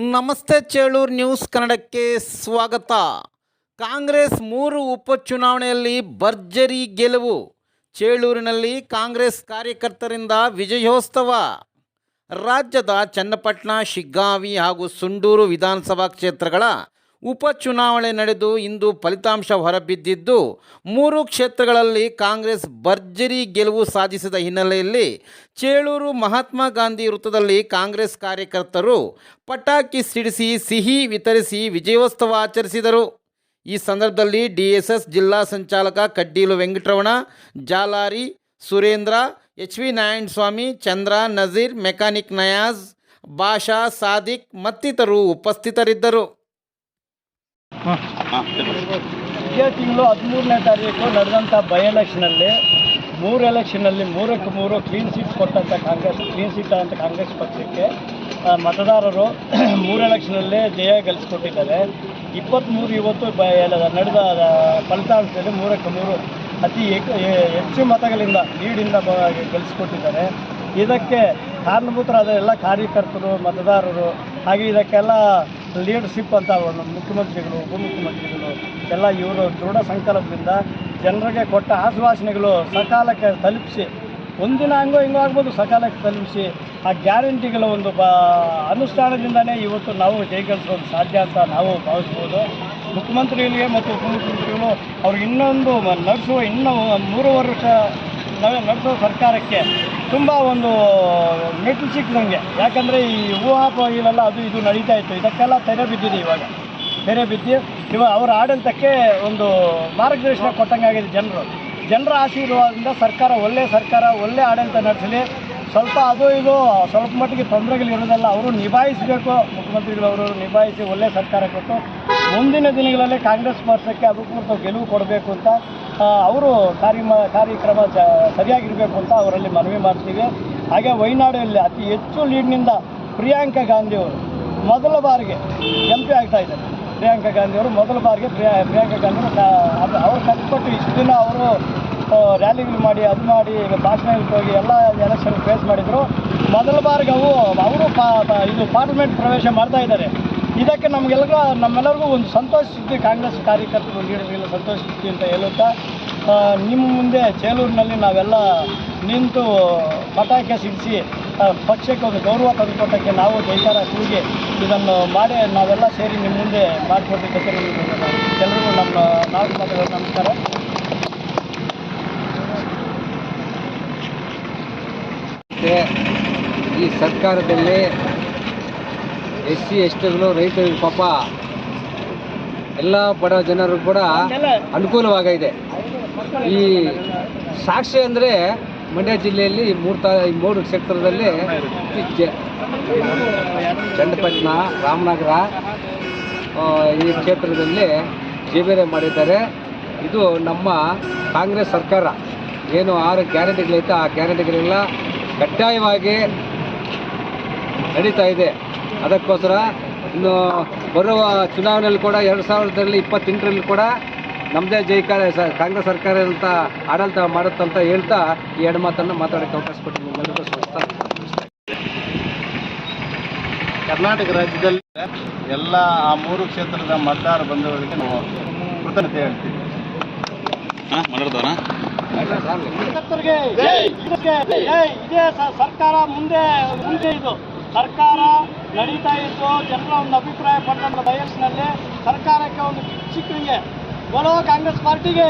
ನಮಸ್ತೆ ಚೇಳೂರು ನ್ಯೂಸ್ ಕನ್ನಡಕ್ಕೆ ಸ್ವಾಗತ. ಕಾಂಗ್ರೆಸ್ ಮೂರು ಉಪಚುನಾವಣೆಯಲ್ಲಿ ಭರ್ಜರಿ ಗೆಲುವು. ಚೇಳೂರಿನಲ್ಲಿ ಕಾಂಗ್ರೆಸ್ ಕಾರ್ಯಕರ್ತರಿಂದ ವಿಜಯೋತ್ಸವ. ರಾಜ್ಯದ ಚನ್ನಪಟ್ಟಣ, ಶಿಗ್ಗಾವಿ ಹಾಗೂ ಸುಂಡೂರು ವಿಧಾನಸಭಾ ಕ್ಷೇತ್ರಗಳ ಉಪಚುನಾವಣೆ ನಡೆದು ಇಂದು ಫಲಿತಾಂಶ ಹೊರಬಿದ್ದಿದ್ದು, ಮೂರು ಕ್ಷೇತ್ರಗಳಲ್ಲಿ ಕಾಂಗ್ರೆಸ್ ಭರ್ಜರಿ ಗೆಲುವು ಸಾಧಿಸಿದ ಹಿನ್ನೆಲೆಯಲ್ಲಿ ಚೇಳೂರು ಮಹಾತ್ಮ ಗಾಂಧಿ ವೃತ್ತದಲ್ಲಿ ಕಾಂಗ್ರೆಸ್ ಕಾರ್ಯಕರ್ತರು ಪಟಾಕಿ ಸಿಡಿಸಿ ಸಿಹಿ ವಿತರಿಸಿ ವಿಜಯೋತ್ಸವ ಆಚರಿಸಿದರು. ಈ ಸಂದರ್ಭದಲ್ಲಿ ಡಿಎಸ್ಎಸ್ ಜಿಲ್ಲಾ ಸಂಚಾಲಕ Kaddilu Venkataramana Jalari Surendra H V Narayana Swamy Chandra, Nazir, mechanic Nayaz Basha Sadiq ಮತ್ತಿತರರು ಉಪಸ್ಥಿತರಿದ್ದರು. ಇದೇ ತಿಂಗಳು ಹದಿಮೂರನೇ ತಾರೀಕು ನಡೆದಂಥ ಬೈ ಎಲೆಕ್ಷನಲ್ಲಿ ಮೂರು ಎಲೆಕ್ಷನಲ್ಲಿ ಮೂರಕ್ಕೆ ಮೂರು ಕ್ಲೀನ್ ಸೀಟ್ ಕೊಟ್ಟಂಥ ಕಾಂಗ್ರೆಸ್ ಕ್ಲೀನ್ ಸೀಟ್ ಅಂತ ಕಾಂಗ್ರೆಸ್ ಪಕ್ಷಕ್ಕೆ ಮತದಾರರು ಮೂರು ಎಲೆಕ್ಷನಲ್ಲಿ ಜಯ ಗಳಿಸ್ಕೊಟ್ಟಿದ್ದಾರೆ. ಇಪ್ಪತ್ತ್ಮೂರು ಇವತ್ತು ಬ ನಡೆದ ಫಲಿತಾಂಶದಲ್ಲಿ ಮೂರಕ್ಕೆ ಮೂರು ಅತಿ ಹೆಚ್ಚು ಮತಗಳಿಂದ ಲೀಡಿಂದ ಗಳಿಸ್ಕೊಟ್ಟಿದ್ದಾರೆ. ಇದಕ್ಕೆ ಕಾರಣಭೂತರಾದ ಎಲ್ಲ ಕಾರ್ಯಕರ್ತರು ಮತದಾರರು ಹಾಗೆ ಇದಕ್ಕೆಲ್ಲ ಲೀಡರ್ಶಿಪ್ ಅಂತ ಒಂದು ಮುಖ್ಯಮಂತ್ರಿಗಳು, ಉಪಮುಖ್ಯಮಂತ್ರಿಗಳು, ಎಲ್ಲ ಇವರು ದೃಢ ಸಂಕಲ್ಪದಿಂದ ಜನರಿಗೆ ಕೊಟ್ಟ ಆಶ್ವಾಸನೆಗಳು ಸಕಾಲಕ್ಕೆ ತಲುಪಿಸಿ, ಒಂದಿನ ಹಂಗೋ ಹಿಂಗೋ ಆಗ್ಬೋದು ಸಕಾಲಕ್ಕೆ ತಲುಪಿಸಿ, ಆ ಗ್ಯಾರಂಟಿಗಳ ಒಂದು ಬಾ ಅನುಷ್ಠಾನದಿಂದನೇ ಇವತ್ತು ನಾವು ಜಯಗಳಿಸೋದು ಸಾಧ್ಯ ಅಂತ ನಾವು ಭಾವಿಸ್ಬೋದು. ಮುಖ್ಯಮಂತ್ರಿಗಳಿಗೆ ಮತ್ತು ಉಪಮುಖ್ಯಮಂತ್ರಿಗಳು ಅವ್ರಿಗೆ ಇನ್ನೊಂದು ನಡೆಸುವ ಇನ್ನೂ ಮೂರುವರೆ ವರ್ಷ ನಡೆಸೋ ಸರ್ಕಾರಕ್ಕೆ ತುಂಬ ಒಂದು ಮೆಟ್ಲು ಸಿಕ್ಕಿದಂಗೆ. ಯಾಕಂದರೆ ಈ ಊಹಾಪೋಹಿಲೆಲ್ಲ ಅದು ಇದು ನಡೀತಾ ಇತ್ತು. ಇದಕ್ಕೆಲ್ಲ ತೆರೆ ಬಿದ್ದಿದೆ ಇವಾಗ. ತೆರೆ ಬಿದ್ದು ಇವಾಗ ಅವರ ಆಡಳಿತಕ್ಕೆ ಒಂದು ಮಾರ್ಗದರ್ಶನ ಕೊಟ್ಟಂಗಾಗಿದೆ ಜನರು. ಜನರ ಆಶೀರ್ವಾದದಿಂದ ಸರ್ಕಾರ ಒಳ್ಳೆಯ ಸರ್ಕಾರ ಒಳ್ಳೆಯ ಆಡಳಿತ ನಡೆಸಲಿ. ಸ್ವಲ್ಪ ಅದು ಇದು, ಸ್ವಲ್ಪ ಮಟ್ಟಿಗೆ ತೊಂದರೆಗಳಿರೋದೆಲ್ಲ ಅವರು ನಿಭಾಯಿಸಬೇಕು. ಮುಖ್ಯಮಂತ್ರಿಗಳವರು ನಿಭಾಯಿಸಿ ಒಳ್ಳೆಯ ಸರ್ಕಾರ ಕೊಟ್ಟು ಮುಂದಿನ ದಿನಗಳಲ್ಲಿ ಕಾಂಗ್ರೆಸ್ ಪಕ್ಷಕ್ಕೆ ಅಧಿಕೃತ ಗೆಲುವು ಕೊಡಬೇಕು ಅಂತ ಅವರು ಕಾರ್ಯಕ್ರಮ ಕಾರ್ಯಕ್ರಮ ಸರಿಯಾಗಿರಬೇಕು ಅಂತ ಅವರಲ್ಲಿ ಮನವಿ ಮಾಡ್ತೀವಿ. ಹಾಗೆ ವಯನಾಡಲ್ಲಿ ಅತಿ ಹೆಚ್ಚು ಲೀಡ್ನಿಂದ ಪ್ರಿಯಾಂಕಾ ಗಾಂಧಿಯವರು ಮೊದಲ ಬಾರಿಗೆ ಎಂ ಪಿ ಆಗ್ತಾ ಇದ್ದಾರೆ. ಪ್ರಿಯಾಂಕಾ ಗಾಂಧಿಯವರು ಮೊದಲ ಬಾರಿಗೆ ಪ್ರಿಯಾ, ಪ್ರಿಯಾಂಕಾ ಗಾಂಧಿಯವರು ಅವರು ಕಷ್ಟಪಟ್ಟು ಇಷ್ಟು ದಿನ ಅವರು ರ್ಯಾಲಿಗಳು ಮಾಡಿ, ಅದು ಮಾಡಿ ಭಾಷಣಗಳಿಗೆ ಹೋಗಿ ಎಲ್ಲ ಎಲೆಕ್ಷನ್ ಫೇಸ್ ಮಾಡಿದರು. ಮೊದಲ ಬಾರಿಗೆ ಅವು, ಅವರು ಪಾ- ಇದು ಪಾರ್ಲಿಮೆಂಟ್ ಪ್ರವೇಶ ಮಾಡ್ತಾ ಇದ್ದಾರೆ. ಇದಕ್ಕೆ ನಮಗೆಲ್ಲ ನಮ್ಮೆಲ್ಲರಿಗೂ ಒಂದು ಸಂತೋಷ ಸಿಗ್ತಿ ಕಾಂಗ್ರೆಸ್ ಕಾರ್ಯಕರ್ತರು ಲೀಡರ್ಗೆಲ್ಲ ಸಂತೋಷ ಸಿಗ್ತಿ ಅಂತ ಹೇಳುತ್ತಾ ನಿಮ್ಮ ಮುಂದೆ ಚೇಲೂರಿನಲ್ಲಿ ನಾವೆಲ್ಲ ನಿಂತು ಪಟಾಕಿ ಸಿಡಿಸಿ ಪಕ್ಷಕ್ಕೆ ಒಂದು ಗೌರವ ತಂದುಕೊಟ್ಟಕ್ಕೆ ನಾವು ಜೈಕಾರ ಕೂಗಿ ಇದನ್ನು ಮಾಡಿ, ನಾವೆಲ್ಲ ಸೇರಿ ನಿಮ್ಮ ಮುಂದೆ ಮಾಡಿಕೊಟ್ಟಿದ್ದಕ್ಕೆ ನಿಮಗೆ ಎಲ್ಲರಿಗೂ ನಮ್ಮ ನಾಲ್ಕು ಮಾತುಗಳು ನಮಸ್ಕಾರ. ಈ ಸರ್ಕಾರದಲ್ಲಿ ಎಸ್ ಸಿ ಎಸ್ ಟಿಗಳು ರೈತರಿಗೆ ಪಾಪ. ಎಲ್ಲ ಬಡ ಜನರು ಕೂಡ ಅನುಕೂಲವಾಗಿದೆ ಈ ಸಾಕ್ಷಿ ಅಂದರೆ ಮಂಡ್ಯ ಜಿಲ್ಲೆಯಲ್ಲಿ ಮೂರು ತಾ ಮೂರು ಕ್ಷೇತ್ರದಲ್ಲಿ ಚನ್ನಪಟ್ಟಣ ರಾಮನಗರ ಈ ಕ್ಷೇತ್ರದಲ್ಲಿ ಜೀವನ ಮಾಡಿದ್ದಾರೆ. ಇದು ನಮ್ಮ ಕಾಂಗ್ರೆಸ್ ಸರ್ಕಾರ. ಏನು ಆರು ಗ್ಯಾರಂಟಿಗಳೈತೆ, ಆ ಗ್ಯಾರಂಟಿಗಳೆಲ್ಲ ಕಡ್ಡಾಯವಾಗಿ ನಡೀತಾ ಇದೆ. ಅದಕ್ಕೋಸ್ಕರ ಇನ್ನು ಬರುವ ಚುನಾವಣೆಯಲ್ಲಿ ಕೂಡ ಎರಡು ಸಾವಿರದಲ್ಲಿ ಇಪ್ಪತ್ತೆಂಟರಲ್ಲಿ ಕೂಡ ನಮ್ಮದೇ ಜೈ ಕಾಂಗ್ರೆಸ್ ಸರ್ಕಾರ ಅಂತ ಆಡಳಿತ ಮಾಡುತ್ತಂತ ಹೇಳ್ತಾ ಈ ಎರಡು ಮಾತನ್ನು ಮಾತಾಡೋಕ್ಕೆ ಅವಕಾಶ ಕೊಟ್ಟು ನಿಮ್ಮೆಲ್ಲರಿಗೂ ಸ್ವಾಗತ. ಕರ್ನಾಟಕ ರಾಜ್ಯದಲ್ಲಿ ಎಲ್ಲ ಆ ಮೂರು ಕ್ಷೇತ್ರದ ಮತದಾರ ಬಂಧುಗಳಿಗೆ ನಾವು ಕೃತಜ್ಞತೆ ಹೇಳ್ತೀವಿ. ಸರ್ಕಾರ ಮುಂದೆ ಮುಂದೆ ಇದು. ಸರ್ಕಾರ ನಡೀತಾ ಇದ್ದು ಜನರ ಒಂದು ಅಭಿಪ್ರಾಯ ಪಟ್ಟಂತ ಬಯಸ್ಸಿನಲ್ಲಿ ಸರ್ಕಾರಕ್ಕೆ ಒಂದು ಸಿಕ್ಕಂಗೆ ಬರೋ ಕಾಂಗ್ರೆಸ್ ಪಾರ್ಟಿಗೆ.